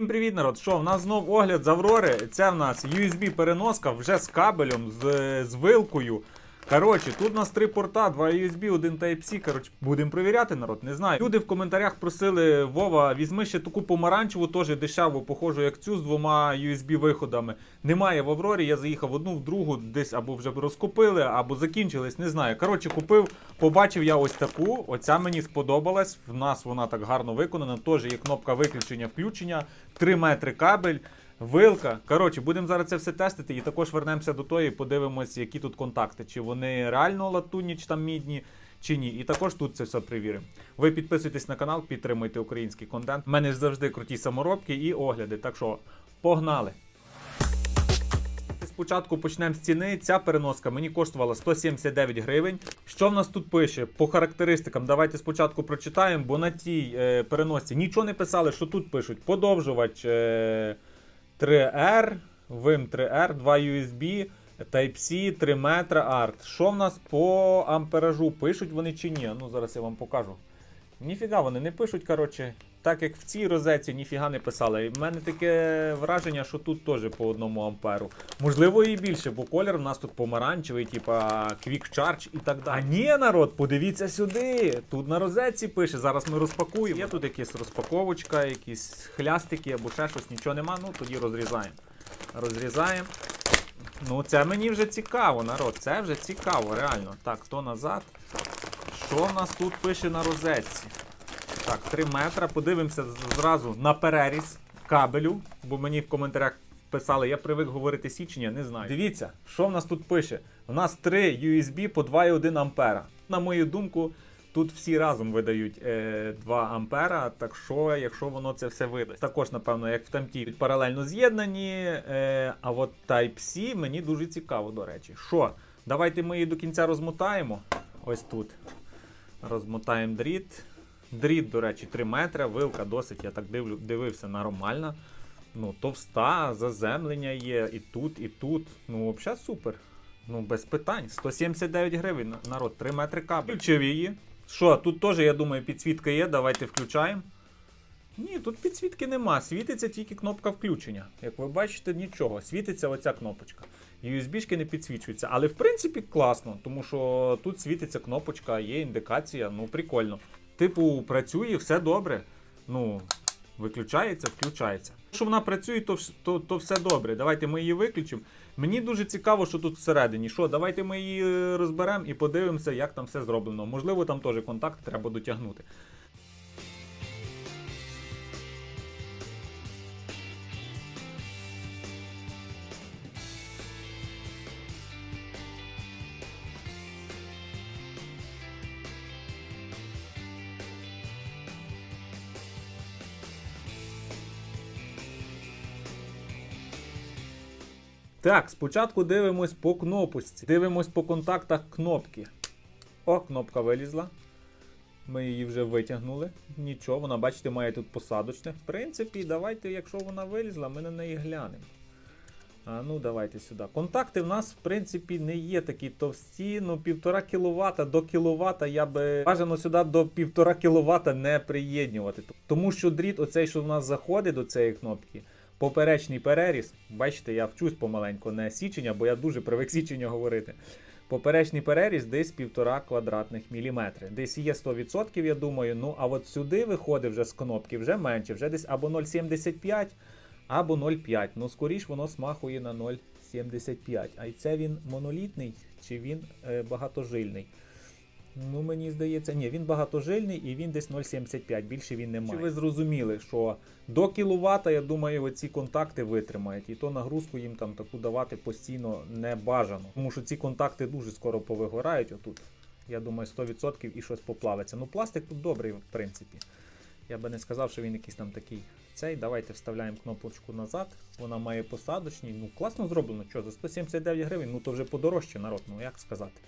Всім привіт, народ! Що, в нас знов огляд з Аврори. Це в нас USB-переноска вже з кабелем, з, з вилкою. Коротше, тут у нас три порта, два USB, один Type-C. Коротше, будемо перевіряти, народ, не знаю. Люди в коментарях просили, Вова, візьми ще таку помаранчеву, теж дешеву, похожу як цю з двома USB-виходами. Немає в Аврорі, я заїхав одну, в другу, десь або вже розкупили, або закінчились, не знаю. Коротше, купив, побачив я ось таку. Оця мені сподобалась. В нас вона так гарно виконана. Теж є кнопка виключення, включення, 3 метри кабель. Вилка. Коротше, будемо зараз це все тестити і також вернемося до тої, подивимось, які тут контакти. Чи вони реально латунні, чи там мідні, чи ні. І також тут це все перевіримо. Ви підписуйтесь на канал, підтримуйте український контент. У мене ж завжди круті саморобки і огляди. Так що погнали! Спочатку почнемо з ціни. Ця переноска мені коштувала 179 гривень. Що в нас тут пише? По характеристикам, давайте спочатку прочитаємо, бо на тій е, переносці нічого не писали, що тут пишуть. Подовжувач е, 3R, Vim 3R, 2 USB, Type-C, 3 метра арт. Що в нас по амперажу? Пишуть вони чи ні? Ну, зараз я вам покажу. Ніфіга вони не пишуть, коротше. Так як в цій розетці ніфіга не писали. У мене таке враження, що тут теж по одному амперу. Можливо, і більше, бо колір у нас тут помаранчевий, типа Quick Charge і так далі. А ні, народ, подивіться сюди. Тут на розетці пише. Зараз ми розпакуємо. Є тут якась розпаковочка, якісь хлястики або ще щось, нічого нема. Ну тоді розрізаємо. Розрізаємо. Ну, це мені вже цікаво, народ. Це вже цікаво, реально. Так, хто назад? Що в нас тут пише на розетці? Так, 3 метра. Подивимося зразу на переріз кабелю, бо мені в коментарях писали, я привик говорити січення, не знаю. Дивіться, що в нас тут пише. У нас 3 USB по 2,1 ампера. На мою думку, тут всі разом видають е, 2 ампера. Так що, якщо воно це все видасть. Також, напевно, як в тамті паралельно з'єднані. Е, а от Type-C мені дуже цікаво, до речі. Що? Давайте ми її до кінця розмотаємо. Ось тут. Розмотаємо дріт. Дріт, до речі, 3 метри, вилка досить, я так дивлю, дивився, нормальна. Ну, товста, заземлення є і тут, і тут. Ну, взагалі супер. Ну, без питань. 179 гривень, народ, 3 метри кабель. Включив її. Що, тут теж, я думаю, підсвітка є, давайте включаємо. Ні, тут підсвітки нема. Світиться тільки кнопка включення. Як ви бачите, нічого. Світиться оця кнопочка. USB-шки не підсвічуються. Але в принципі класно, тому що тут світиться кнопочка, є індикація, ну прикольно. Типу, працює, все добре. Ну, виключається, включається. Якщо вона працює, то, то, то все добре. Давайте ми її виключимо. Мені дуже цікаво, що тут всередині. Що, давайте ми її розберемо і подивимося, як там все зроблено. Можливо, там теж контакт треба дотягнути. Так, спочатку дивимось по кнопочці. Дивимось по контактах кнопки. О, кнопка вилізла. Ми її вже витягнули. Нічого, вона, бачите, має тут посадочне. В принципі, давайте, якщо вона вилізла, ми на неї глянемо. А ну, давайте сюди. Контакти в нас, в принципі, не є такі товсті. Ну, 1,5 кВт до кВт я би бажано сюди до 1,5 кВт не приєднювати. Тому що дріт, оцей, що в нас заходить до цієї кнопки, поперечний переріз. Бачите, я вчусь помаленьку, не січення, бо я дуже привик січення говорити. Поперечний переріз десь 1,5 квадратних міліметри. Десь є 100%, я думаю. Ну а от сюди виходить вже з кнопки вже менше, вже десь або 0,75, або 0,5. Ну, скоріш воно смахує на 0,75. А й це він монолітний чи він е, багатожильний? Ну, мені здається, ні, він багатожильний і він десь 0,75, більше він не має. Чи ви зрозуміли, що до кіловата, я думаю, оці контакти витримають, і то нагрузку їм там таку давати постійно не бажано. Тому що ці контакти дуже скоро повигорають отут. Я думаю, 100% і щось поплавиться. Ну, пластик тут добрий, в принципі. Я би не сказав, що він якийсь там такий цей. Давайте вставляємо кнопочку назад. Вона має посадочний. Ну, класно зроблено. Що, за 179 гривень, ну то вже подорожче народ, ну як сказати.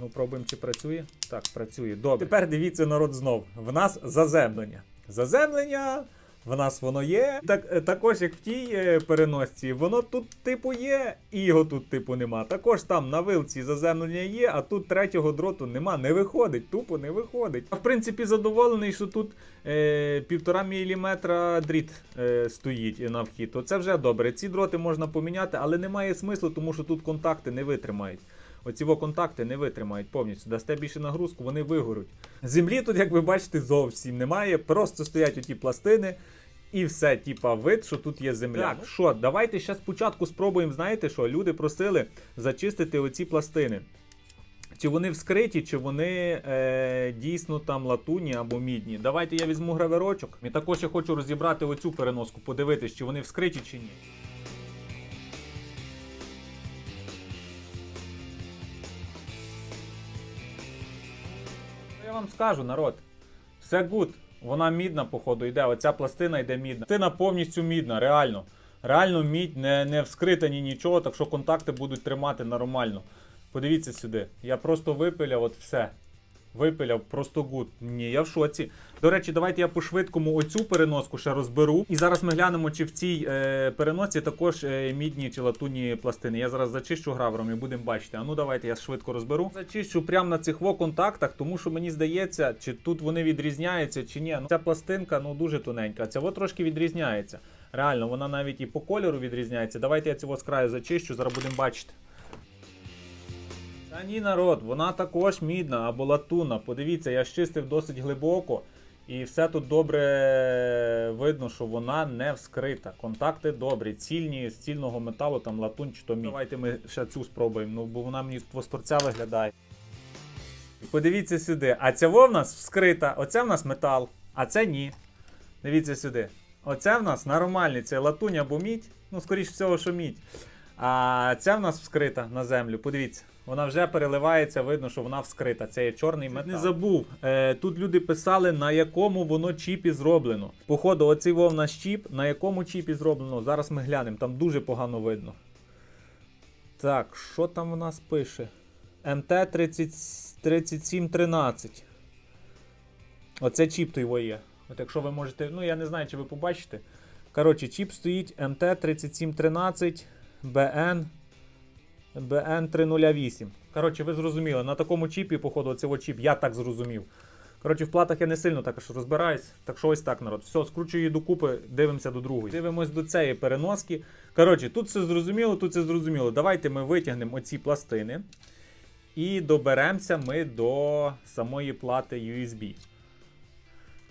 Ну пробуємо, чи працює. Так, працює. Добре. Тепер дивіться народ знов. В нас заземлення. Заземлення В нас воно є. Так, е, також, як в тій е, переносці, воно тут, типу, є, і його тут, типу, нема. Також там на вилці заземлення є, а тут третього дроту нема. Не виходить, тупо не виходить. А в принципі, задоволений, що тут е, півтора міліметра дріт е, стоїть на вхід. То це вже добре. Ці дроти можна поміняти, але немає смислу, тому що тут контакти не витримають. Оці контакти не витримають повністю. Дасте більше нагрузку, вони вигоруть. Землі тут, як ви бачите, зовсім немає. Просто стоять оті пластини. І все, типа, вид, що тут є земля. Так, що, давайте ще спочатку спробуємо, знаєте що? Люди просили зачистити оці пластини. Чи вони вскриті, чи вони е, дійсно там латунні або мідні. Давайте я візьму граверочок. І також я хочу розібрати оцю переноску, подивитись, чи вони вскриті, чи ні. Я вам скажу, народ. Все гуд. Вона мідна, походу, йде. Оця пластина йде мідна. Пластина повністю мідна, реально. Реально мідь, не, не вскрита ні нічого, так що контакти будуть тримати нормально. Подивіться сюди. Я просто випиляв от все. Випиляв, просто гуд. Ні, я в шоці. До речі, давайте я по-швидкому оцю переноску ще розберу. І зараз ми глянемо, чи в цій е, переносці також е, мідні чи латунні пластини. Я зараз зачищу гравером і будемо бачити. А ну давайте я швидко розберу. Зачищу прямо на цих во контактах, тому що мені здається, чи тут вони відрізняються, чи ні. Ну, ця пластинка ну дуже тоненька. Ця во трошки відрізняється. Реально, вона навіть і по кольору відрізняється. Давайте я цього з краю зачищу, зараз будемо бачити. Та ні, народ, вона також мідна або латунна. Подивіться, я щистив досить глибоко. І все тут добре видно, що вона не вскрита. Контакти добрі, цільні з цільного металу, там латунь чи то мідь. Давайте ми ще цю спробуємо, ну бо вона мені твосторця виглядає. Подивіться сюди. А ця в нас вскрита, оце в нас метал, а це ні. Дивіться сюди. Оце в нас нормальний, це латунь або мідь. Ну, скоріш всього, що мідь. А ця в нас вскрита на землю. Подивіться, вона вже переливається, видно, що вона вскрита. Це є чорний метал. Не забув. Е, тут люди писали, на якому воно чіпі зроблено. Походу, оцей вов наш чіп, на якому чіпі зроблено. Зараз ми глянемо, там дуже погано видно. Так, що там у нас пише? МТ 3713. Оце чіп той його є. От якщо ви можете, ну я не знаю, чи ви побачите. Коротше, чіп стоїть МТ 3713 БН БН 308. Коротше, ви зрозуміли, на такому чіпі, походу, цього чіп, я так зрозумів. Коротше, в платах я не сильно також розбираюсь. Так що ось так, народ. Все, скручую її докупи, дивимося до другої. Дивимось до цієї переноски. Коротше, тут все зрозуміло, тут все зрозуміло. Давайте ми витягнемо оці пластини. І доберемося ми до самої плати USB.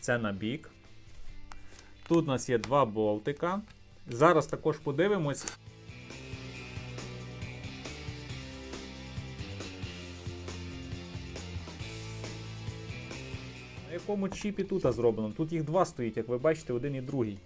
Це на бік. Тут у нас є два болтика. Зараз також подивимось. Якому чіпі тут зроблено? Тут їх два стоїть, як ви бачите, один і другий.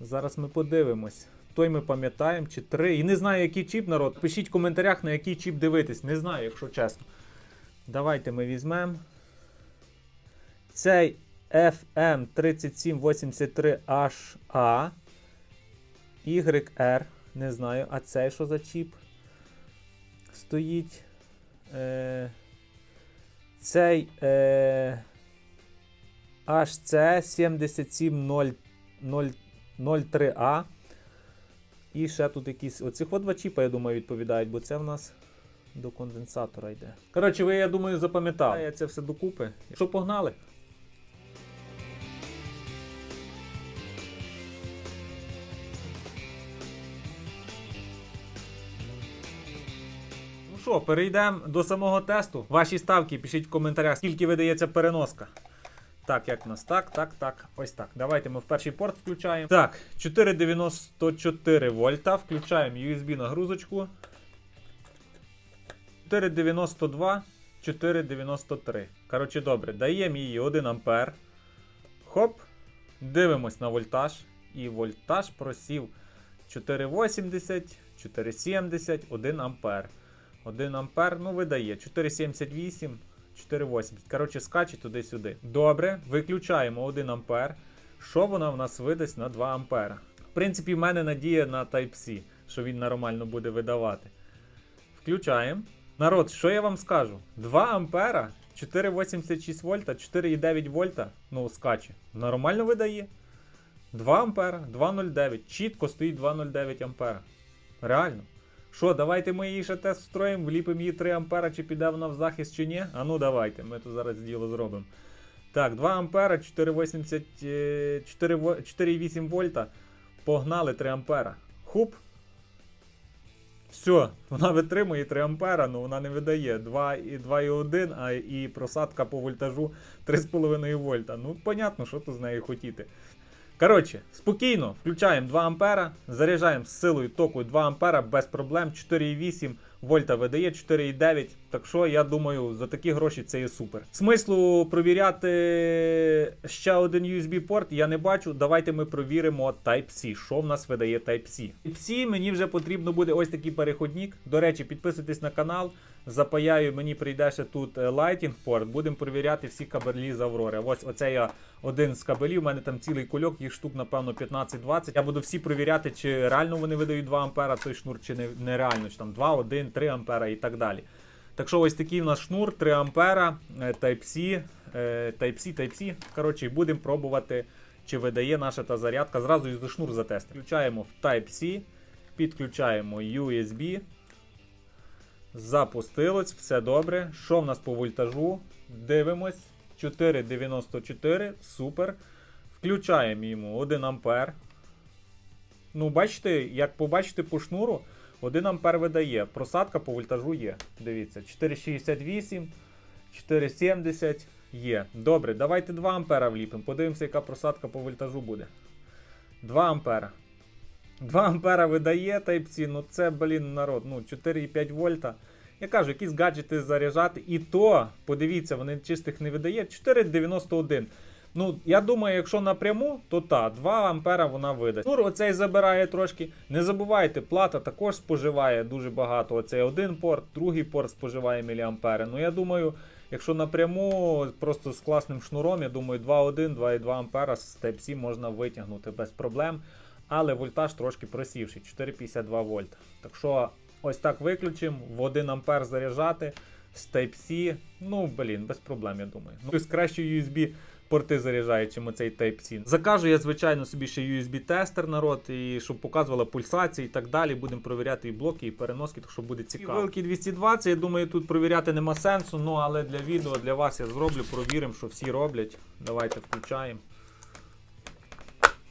Зараз ми подивимось. Той ми пам'ятаємо, чи три. І не знаю, який чіп народ. Пишіть в коментарях, на який чіп дивитись. Не знаю, якщо чесно. Давайте ми візьмемо. Цей FM3783HA. YR. Не знаю. А цей що за чіп? Стоїть. Е, цей. Е, HC7703A. І ще тут якісь. Оці от два чіпа, я думаю, відповідають, бо це в нас до конденсатора йде. Коротше, ви, я думаю, запам'ятали. Я це все докупи. Що погнали? Ну що, перейдемо до самого тесту. Ваші ставки пишіть в коментарях, скільки видається переноска. Так, як в нас? Так, так, так. Ось так. Давайте ми в перший порт включаємо. Так, 494 вольта. Включаємо USB нагрузочку. 492, 493. Коротше, добре, даємо її 1 ампер. Хоп. Дивимось на вольтаж. І вольтаж просів 480, 470, 1 ампер. 1 ампер, ну, видає 478. 4,80. Коротше, скаче туди-сюди. Добре, виключаємо 1 ампер. Що вона в нас видасть на 2 ампера? В принципі, в мене надія на Type-C, що він нормально буде видавати. Включаємо. Народ, що я вам скажу? 2 ампера, 4,86 вольта, 4,9 вольта, ну, скаче. Нормально видає. 2 ампера, 2,09. Чітко стоїть 2,09 ампера. Реально. Що, давайте ми її ще тест встроїмо, вліпимо її 3 ампера, чи піде вона в захист, чи ні? А ну давайте, ми тут зараз діло зробимо. Так, 2 ампера, 4,80, е, 4 во- 4,8 вольта. Погнали 3 ампера. Хуп. Все, вона витримує 3 ампера, але вона не видає 2 2,1, а і просадка по вольтажу 3,5 вольта. Ну, понятно, що тут з нею хотіти. Коротше, спокійно, включаємо 2 ампера, заряджаємо з силою току 2 ампера без проблем. 4,8 вольта видає, 4,9. Так що я думаю, за такі гроші це є супер. Смислу провіряти ще один USB порт я не бачу. Давайте ми провіримо Type-C. Що в нас видає Type-C. Type-C мені вже потрібно буде ось такий переходник. До речі, підписуйтесь на канал. Запаяю, мені прийде ще тут е, Lightning порт. Будемо перевіряти всі кабелі з Аврори. Ось оце я один з кабелів. У мене там цілий кульок, їх штук, напевно, 15-20. Я буду всі перевіряти, чи реально вони видають 2 ампера той шнур, чи не, нереально, чи там 2, 1, 3 ампера і так далі. Так що ось такий у нас шнур 3 ампера, е, Type-C, е, Type-C, Type-C. Коротше, будемо пробувати, чи видає наша та зарядка. Зразу і шнур затестимо. Включаємо в Type-C, підключаємо USB. Запустилось, все добре. Що в нас по вольтажу? Дивимось. 4,94. Супер. Включаємо йому 1 ампер. Ну, бачите, як побачите по шнуру, 1 ампер видає. Просадка по вольтажу є. Дивіться, 4,68, 4,70 є. Добре, давайте 2 ампера вліпимо. Подивимося, яка просадка по вольтажу буде. 2 ампера. 2 ампера видає Type-C, ну це, блін, народ, ну 4,5 вольта. Я кажу, якісь гаджети заряджати. І то, подивіться, вони чистих не видає. 4,91. Ну, я думаю, якщо напряму, то та, 2 ампера вона видасть. Шнур оцей забирає трошки. Не забувайте, плата також споживає дуже багато. Оцей один порт, другий порт споживає міліампери. Ну я думаю, якщо напряму просто з класним шнуром, я думаю, 2,1, 2,2 ампера з Type-C можна витягнути без проблем. Але вольтаж трошки просівший, 4,52 вольта. Так що ось так виключимо, в 1 ампер заряджати з Type-C, ну блін, без проблем, я думаю. Ну, тобто краще USB порти заряджає, чим оцей Type-C. Закажу я, звичайно, собі ще USB-тестер народ, і щоб показувала пульсації і так далі. Будемо провіряти і блоки, і переноски, так що буде цікаво. Вилки 220, я думаю, тут провіряти нема сенсу, ну але для відео, для вас я зроблю, провіримо, що всі роблять. Давайте включаємо.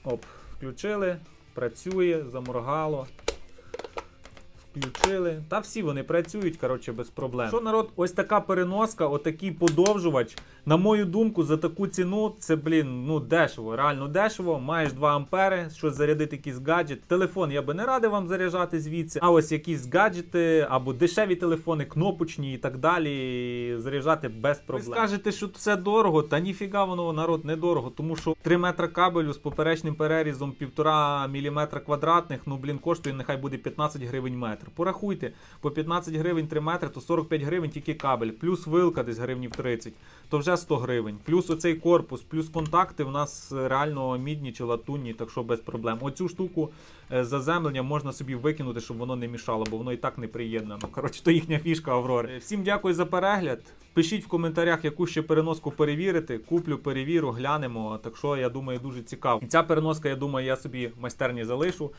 Оп, включили, працює, заморгало. Включили. Та всі вони працюють, коротше, без проблем. Що народ, ось така переноска, отакий подовжувач. На мою думку, за таку ціну це, блін, ну дешево, реально дешево. Маєш 2 ампери, що зарядити якийсь гаджет. Телефон я би не радив вам заряджати звідси. А ось якісь гаджети або дешеві телефони, кнопочні і так далі. Заряджати без проблем. Ви скажете, що це дорого, та ніфіга воно народ недорого, тому що 3 метри кабелю з поперечним перерізом 1,5 мм квадратних, ну блін, коштує нехай буде 15 гривень метр. Порахуйте, по 15 гривень 3 метри, то 45 гривень тільки кабель, плюс вилка десь гривнів 30, то вже 100 гривень. Плюс оцей корпус, плюс контакти в нас е, реально мідні чи латунні, так що без проблем. Оцю штуку е, заземлення можна собі викинути, щоб воно не мішало, бо воно і так не приєднано. Коротше, то їхня фішка Аврори. Е, Всім дякую за перегляд. Пишіть в коментарях, яку ще переноску перевірити. Куплю, перевірю, глянемо. Так що я думаю, дуже цікаво. І ця переноска, я думаю, я собі майстерні залишу.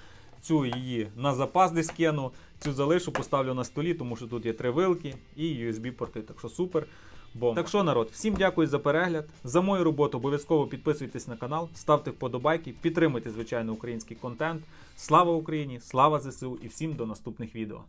Цю її на запас десь кину, цю залишу, поставлю на столі, тому що тут є три вилки і USB-порти. Так що супер. Бомба. Так що, народ, всім дякую за перегляд. За мою роботу обов'язково підписуйтесь на канал, ставте вподобайки, підтримуйте, звичайно, український контент. Слава Україні! Слава ЗСУ і всім до наступних відео.